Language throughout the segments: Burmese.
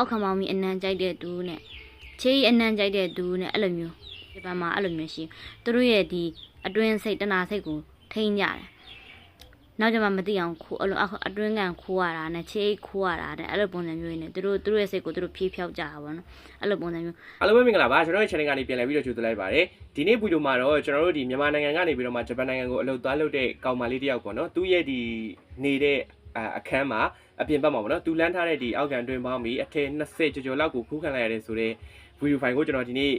အောက်ခံမောင်းပြီးအနံကြိုက်တဲ့သူနဲ့ချေးအနံကြိုက်တဲ့သူနဲ့အဲ့လိုမျိုးဒီဘက်မှာအဲ့လိုမျိုးရှိသူတို့ရဲ့ဒီအတွင်းစိတ်တနာစိတ်ကိုထိန်းကြတယ်နောက်ကျမှမသိအောင်ခိုးအဲ့လိုအတွင်းကန်ခိုးရတာနဲ့ချေးခိုးရတာတဲ့အဲ့လိုပုံစံမျိုးနဲ့သူတို့သူတို့ရဲ့စိတ်ကိုသူတို့ဖြေးဖြောက်ကြတာပေါ့နော်အဲ့လိုပုံစံမျိုးအားလုံးပဲမင်္ဂလာပါကျွန်တော်ရဲ့ channel ကနေပြန်လည်ပြီးတော့ကြိုဆိုလိုက်ပါတယ်ဒီနေ့ဗီဒီယိုမှာတော့ကျွန်တော်တို့ဒီမြန်မာနိုင်ငံကနေပြီးတော့မှဂျပန်နိုင်ငံကိုအလုပ်သွားလုပ်တဲ့ကောင်မလေးတစ်ယောက်ပေါ့နော်သူ့ရဲ့ဒီနေတဲ့ အာအခန်းမှာအပြင်ဘက်မှာပေါ့နော်သူလမ်းထားတဲ့ဒီအောက်ကန်တွင်ပေါင်းပြီးအထည်20ကျော်ကျော်လောက်ကိုခူးခံလိုက်ရတဲ့ဆိုတော့ ဗီဒီယိုဖိုင်ကိုကျွန်တော်ဒီနေ့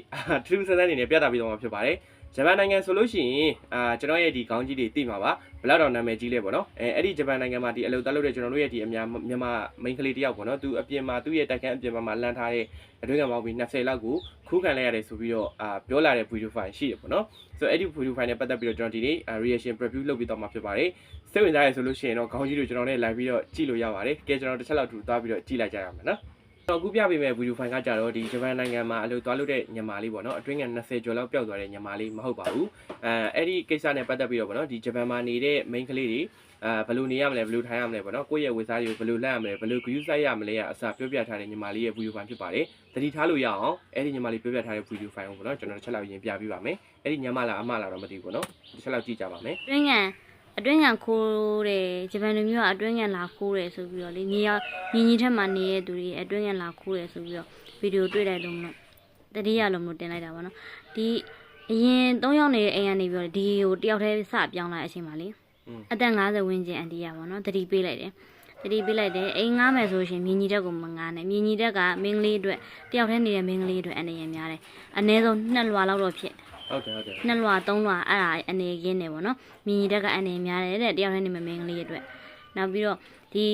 ထူးထူးဆန်းဆန်းအနေနဲ့ပြသပေးသွားမှာဖြစ်ပါတယ်ဂျပန်နိုင်ငံဆိုလို့ရှိရင်အာကျွန်တော်ရဲ့ဒီခေါင်းကြီးတွေသိမှာပါဘယ်လောက်တော့နာမည်ကြီးလဲပေါ့နော်အဲအဲ့ဒီဂျပန်နိုင်ငံမှာဒီအလုပ်သွားလုပ်တဲ့ကျွန်တော်တို့ရဲ့ဒီအများမြန်မာ main ကလေးတစ်ယောက်ပေါ့နော်သူအပြင်မှာသူ့ရဲ့တိုက်ခန်းအပြင်မှာလမ်းထားတဲ့အတွင်းကမောင်းပြီး20လောက်ကိုခူးခံလိုက်ရတယ်ဆိုပြီးတော့အာပြောလာတဲ့ video file ရှိတယ်ပေါ့နော်ဆိုတော့အဲ့ဒီ video file နဲ့ပတ်သက်ပြီးတော့ကျွန်တော်ဒီနေ့ reaction preview လုပ်ပြီးတော့မှာဖြစ်ပါတယ်စိတ်ဝင်စားရဆိုလို့ရှိရင်တော့ခေါင်းကြီးတို့ကျွန်တော်နဲ့ live ပြီးတော့ကြည့်လို့ရပါတယ်ကဲကျွန်တော်တစ်ချက်လောက်ထူသွားပြီးတော့ကြည့်လိုက်ကြရမယ်နော် တော့အခုပြပေးမယ့် video file ကကြတော့ဒီဂျပန်နိုင်ငံမှာအလုပ်သွားလုပ်တဲ့ညီမလေးပေါ့နော်အတွင်းက20ကျော်လောက်ပျောက်သွားတဲ့ညီမလေးမဟုတ်ပါဘူးအဲအဲ့ဒီကိစ္စနဲ့ပတ်သက်ပြီးတော့ပေါ့နော်ဒီဂျပန်မှာနေတဲ့ main ကလေးတွေအာဘယ်လိုနေရမလဲဘယ်လိုထိုင်ရမလဲပေါ့နော်ကိုယ့်ရဲ့ဝေစားတွေကိုဘယ်လိုလက်ရမလဲဘယ်လို view စိုက်ရမလဲအစားပြောပြထားတဲ့ညီမလေးရဲ့ video file ဖြစ်ပါတယ်တတိထားလို့ရအောင်အဲ့ဒီညီမလေးပြောပြထားတဲ့ video file ကိုပေါ့နော်ကျွန်တော်တစ်ချက်လောက်ရင်ပြပြပါမယ်အဲ့ဒီညီမလားအမလားတော့မသိဘူးပေါ့နော်တစ်ချက်လောက်ကြည့်ကြပါမယ်အတွင်းငံ အတွင်းငံခိုးတယ်ဂျပန်လူမျိုးကအတွင်းငံလာခိုးတယ်ဆိုပြီးတော့လေညီရညီညီထက်မှနေတဲ့သူတွေအတွင်းငံလာခိုးတယ်ဆိုပြီးတော့ဗီဒီယိုတွေ့လိုက်လို့မလို့တတိယလုံးလို့တင်လိုက်တာပေါ့နော်ဒီအရင်၃ယောက်နေတဲ့အိမ်ကနေပြီးတော့ဒီကိုတယောက်တည်းစပြောင်းလာတဲ့အချိန်မှာလေอืมအသက်50ဝန်းကျင်အန်တီရပေါ့နော်တတိပေးလိုက်တယ်တတိပေးလိုက်တယ်အိမ်ငားမယ်ဆိုရှင်မြင်းကြီးတက်ကိုမငားနဲ့မြင်းကြီးတက်ကမင်းကလေးအတွက်တယောက်တည်းနေတဲ့မင်းကလေးအတွက်အနေရများတယ်အနည်းဆုံးနှစ်လွာလောက်တော့ဖြစ် ဟုတ်တယ်ဟုတ်တယ်နှစ်လွှာသုံးလွှာအဲ့ဒါအနေရင်းနေပေါ့နော်မြင်ရတဲ့ကအနေများတယ်တဲ့တယောက်တည်းနေမမင်းကလေးတွေအတွက်နောက်ပြီးတော့ဒီ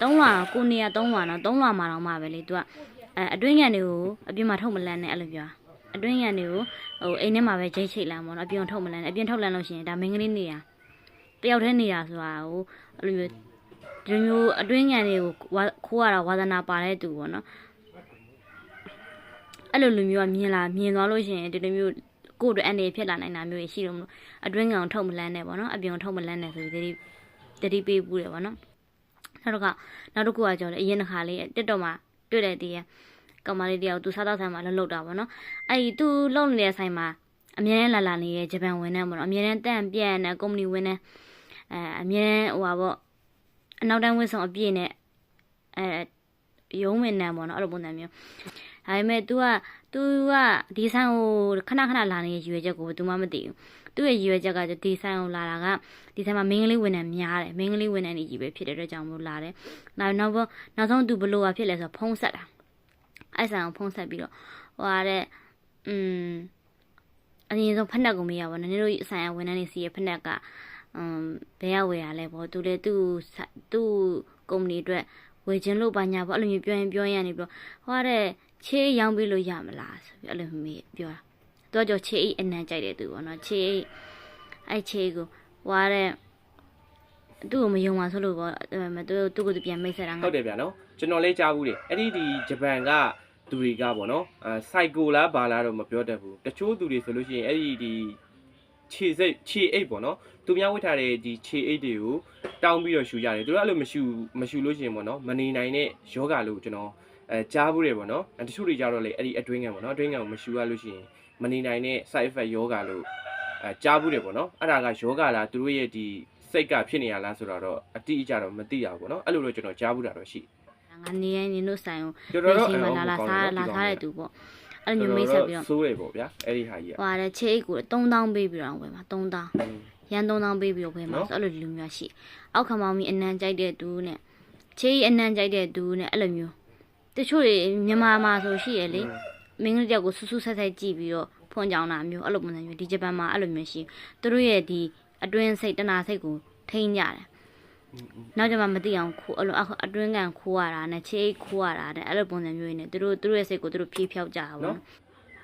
သုံးလွှာကိုနေရသုံးလွှာနော်သုံးလွှာမှာတော့မှပဲလေသူကအဲအတွင်းငံတွေကိုအပြင်မှာထုတ်မလန်းနဲ့အဲ့လိုပြောအတွင်းငံတွေကိုဟိုအိမ်ထဲမှာပဲဂျိတ်ချိတ်လန်းပေါ့နော်အပြင်ထုတ်မလန်းနဲ့အပြင်ထုတ်လန်းလို့ရှိရင်ဒါမင်းကလေးနေရတယောက်တည်းနေတာဆိုတာဟိုအဲ့လိုမျိုးဒီလိုမျိုးအတွင်းငံတွေကိုဝါခိုးရတာဝါသနာပါတဲ့သူပေါ့နော်အဲ့လိုလူမျိုးကမြင်လာမြင်သွားလို့ရှိရင်ဒီလိုမျိုး ကိုယ့်အတွက်အနေဖြစ်လာနိုင်တာမျိုးရှိလို့မလို့အတွင်းကောင်ထုတ်မလန်းနဲ့ပေါ့နော်အပြင်ထုတ်မလန်းနဲ့ဆိုပြီးတတိတတိပေးပူးတယ်ပေါ့နော်နောက်တော့ကနောက်တစ်ခုကကြောတယ်အရင်တစ်ခါလေးတက်တော့မှတွေ့တဲ့တည်းကောင်မလေးတယောက်သူစားတော့ဆိုင်မှာလှုပ်လှုပ်တာပေါ့နော်အဲ့ဒီသူလှုပ်နေတဲ့ဆိုင်မှာအမြဲတမ်းလာလာနေတဲ့ဂျပန်ဝန်ထမ်းပေါ့နော်အမြဲတမ်းတန့်ပြန့်တဲ့ကုမ္ပဏီဝန်ထမ်းအဲအမြဲတမ်းဟိုပါပေါ့အနောက်တန်းဝင်းဆောင်အပြည့်နဲ့အဲရုံးဝင်နံပေါ့နော်အဲ့လိုပုံစံမျိုး ဒါပေမဲ့ तू က तू ကဒီဆိုင်ကိုခဏခဏလာနေတဲ့ရွေချက်ကို तू မှမသိဘူးသူ့ရဲ့ရွေချက်ကဒီဆိုင်ကိုလာတာကဒီဆိုင်မှာမင်းကလေးဝင်နေများတယ်မင်းကလေးဝင်နေကြီးပဲဖြစ်တဲ့အတွက်ကြောင့်မို့လာတယ်နောက်နောက်ဘနောက်ဆုံး तू ဘလို့ကဖြစ်လဲဆိုတော့ဖုံးဆက်တာအဲ့ဆိုင်ကိုဖုံးဆက်ပြီးတော့ဟိုဟာတဲ့อืมအရင်ဆုံးဖက်နှက်ကိုမေးရပါနည်းနည်းတို့ဆိုင်ရဝန်ထမ်းတွေစီရဲ့ဖက်နှက်ကอืมဘယ်ရောက်ဝယ်ရလဲပေါ့သူလည်းသူ့သူ့ကုမ္ပဏီအတွက် ဝယ်ခြင်းလို့ပါညာပေါ့အဲ့လိုမျိုးပြောရင်ပြောရင်နေပြီးတော့ဟိုတဲ့ချေးရောင်းပေးလို့ရမလားဆိုပြီးအဲ့လိုမေးပြောတာသူကကြောချေးအိတ်အနံကြိုက်တယ်သူပေါ့နော်ချေးအိတ်အဲ့ချေးကိုဟိုတဲ့သူ့ကိုမယုံပါဆိုလို့ပေါ့အဲ့မသူသူ့ကိုသူပြန်မိတ်ဆက်တာငါဟုတ်တယ်ဗျာနော်ကျွန်တော်လေးကြားဘူးလေအဲ့ဒီဒီဂျပန်ကသူတွေကပေါ့နော်အဲစိုက်ကိုလားဘာလားတော့မပြောတတ်ဘူးတချို့သူတွေဆိုလို့ရှိရင်အဲ့ဒီဒီခြေစိတ်ခြေအိတ်ပေါ့နော်သူများဝတ်ထားတဲ့ဒီခြေအိတ်တွေကို တောင်းပြီးတော့ရှူကြတယ်သူတို့အဲ့လိုမရှူမရှူလို့ရှိရင်ပေါ့နော်မနေနိုင်တဲ့ယောဂလို့ကျွန်တော်အဲကြားဘူးတယ်ပေါ့နော်အဲတချို့တွေကြတော့လေအဲ့ဒီအတွင်းငံပေါ့နော်အတွင်းငံကိုမရှူရလို့ရှိရင်မနေနိုင်တဲ့ side effect ယောဂလို့အဲကြားဘူးတယ်ပေါ့နော်အဲ့ဒါကယောဂလားသူတို့ရဲ့ဒီစိတ်ကဖြစ်နေရလားဆိုတော့အတိအကျတော့မသိရဘူးပေါ့နော်အဲ့လိုလို့ကျွန်တော်ကြားဘူးတာတော့ရှိငါနေရင်နင်တို့ဆိုင်ကိုတော်တော်တော့စီမလာလာစားလာစားတဲ့သူပေါ့အဲ့လိုမျိုးမိတ်ဆက်ပြီးတော့ဆိုးတယ်ပေါ့ဗျာအဲ့ဒီဟာကြီးကဟိုတဲ့ချေးအိတ်ကို3000ပေးပြီးတော့ဝယ်မှာ3000 อืมရန်3000ပေးပြီးတော့ဝယ်မှာနော်ဆိုအဲ့လိုလူမျိုးရှိအောက်ခံမောင်းပြီးအနံကြိုက်တဲ့သူနဲ့ချေးအနံကြိုက်တဲ့သူနဲ့အဲ့လိုမျိုးတချို့တွေမြန်မာမှာဆိုရှိရလေမင်းကလေးတယောက်ကိုဆူဆူဆက်ဆက်ကြည့်ပြီးတော့ဖွင့်ကြောင်းတာမျိုးအဲ့လိုပုံစံမျိုးဒီဂျပန်မှာအဲ့လိုမျိုးရှိသူတို့ရဲ့ဒီအတွင်းစိတ်တနာစိတ်ကိုထိန်းကြတယ်နောက်ကျမှမသိအောင်ခိုးအဲ့လိုအတွင်းကန်ခိုးရတာနဲ့ချေးခိုးရတာတဲ့အဲ့လိုပုံစံမျိုးနဲ့သူတို့သူတို့ရဲ့စိတ်ကိုသူတို့ဖြေးဖြောက်ကြတာပေါ့နော်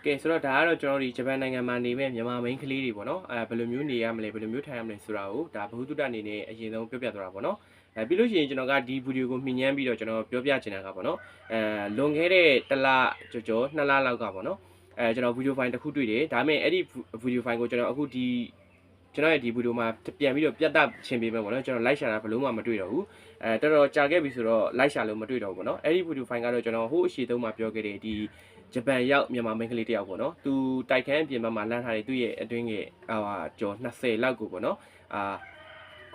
ကဲဆိုတော့ဒါကတော့ကျွန်တော်ဒီဂျပန်နိုင်ငံမှာနေမဲ့မြန်မာမိန်းကလေးတွေပေါ့နော်အဲဘယ်လိုမျိုးနေရမလဲဘယ်လိုမျိုးထိုင်ရမလဲဆိုတာကိုဒါဘ ഹു တုတအနေနဲ့အရင်ဆုံးပြောပြသွားတာပေါ့နော်အဲပြီးလို့ရှိရင်ကျွန်တော်ကဒီဗီဒီယိုကိုမြင်ညမ်းပြီးတော့ကျွန်တော်ပြောပြချင်တာကပေါ့နော်အဲလွန်ခဲ့တဲ့တစ်လကျော်ကျော်နှစ်လလောက်ကပေါ့နော်အဲကျွန်တော်ဗီဒီယိုဖိုင်တစ်ခုတွေ့တယ်ဒါပေမဲ့အဲ့ဒီဗီဒီယိုဖိုင်ကိုကျွန်တော်အခုဒီကျွန်တော်ရဲ့ဒီဗီဒီယိုမှာပြန်ပြီးတော့ပြတ်တက်ချင်းပေးမယ်ပေါ့နော်ကျွန်တော် like ရှာတာဘယ်လို့မှမတွေ့တော့ဘူးအဲတော်တော်ကြာခဲ့ပြီဆိုတော့ like ရှာလို့မတွေ့တော့ဘူးပေါ့နော်အဲ့ဒီဗီဒီယိုဖိုင်ကတော့ကျွန်တော်ဟိုးအရှိသုံးမှာပြောခဲ့တဲ့ဒီ ဂျပန်ရောက်မြန်မာမိန်းကလေးတစ်ယောက်ပေါ့နော်သူတိုက်ခန်းပြင်ဘက်မှာလမ်းထားတဲ့သူ့ရဲ့အတွင်းကဟာကျော်20လောက်ကိုပေါ့နော်အာ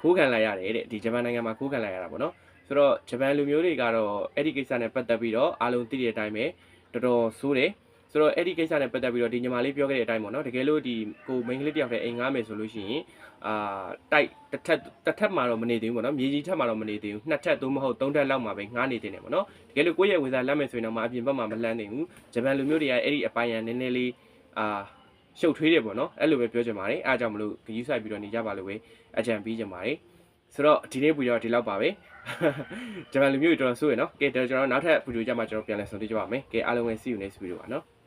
ခိုးခံလိုက်ရတယ်တဲ့ဒီဂျပန်နိုင်ငံမှာခိုးခံလိုက်ရတာပေါ့နော်ဆိုတော့ဂျပန်လူမျိုးတွေကတော့အဲ့ဒီကိစ္စနဲ့ပတ်သက်ပြီးတော့အားလုံးသိတဲ့အတိုင်းပဲတော်တော်ဆိုးတယ် ဆိုတော့အဲ့ဒီကိစ္စနဲ့ပတ်သက်ပြီးတော့ဒီညီမလေးပြောခဲ့တဲ့အတိုင်းပေါ့နော်တကယ်လို့ဒီကိုမိန်းကလေးတယောက်တည်းအိမ်ငားမယ်ဆိုလို့ရှိရင်အာတိုက်တစ်ထက်တစ်ထက်မှာတော့မနေသေးဘူးပေါ့နော်မြေကြီးထက်မှာတော့မနေသေးဘူးနှစ်ထက်သို့မဟုတ်သုံးထက်လောက်မှာပဲငားနေတင်တယ်ပေါ့နော်တကယ်လို့ကိုယ့်ရဲ့ဝေစာလက်မယ်ဆိုရင်တော့မအပြင်ဘက်မှာမလန်းနေဘူးဂျပန်လူမျိုးတွေကအဲ့ဒီအပိုင်းရန်နည်းနည်းလေးအာရှုပ်ထွေးတယ်ပေါ့နော်အဲ့လိုပဲပြောချင်ပါတယ်အားကြောင့်မလို့ဂယူးဆိုင်ပြီးတော့နေကြပါလို့ပဲအကြံပေးချင်ပါတယ်ဆိုတော့ဒီနေ့ဗီဒီယိုဒီလောက်ပါပဲဂျပန်လူမျိုးတွေတော်တော်ဆိုးရနော်ကဲကျွန်တော်နောက်ထပ်ဗီဒီယိုကြမှာကျွန်တော်ပြန်လည်ဆုံတွေ့ကြပါမယ်ကဲအားလုံးပဲ see you next video ပါနော်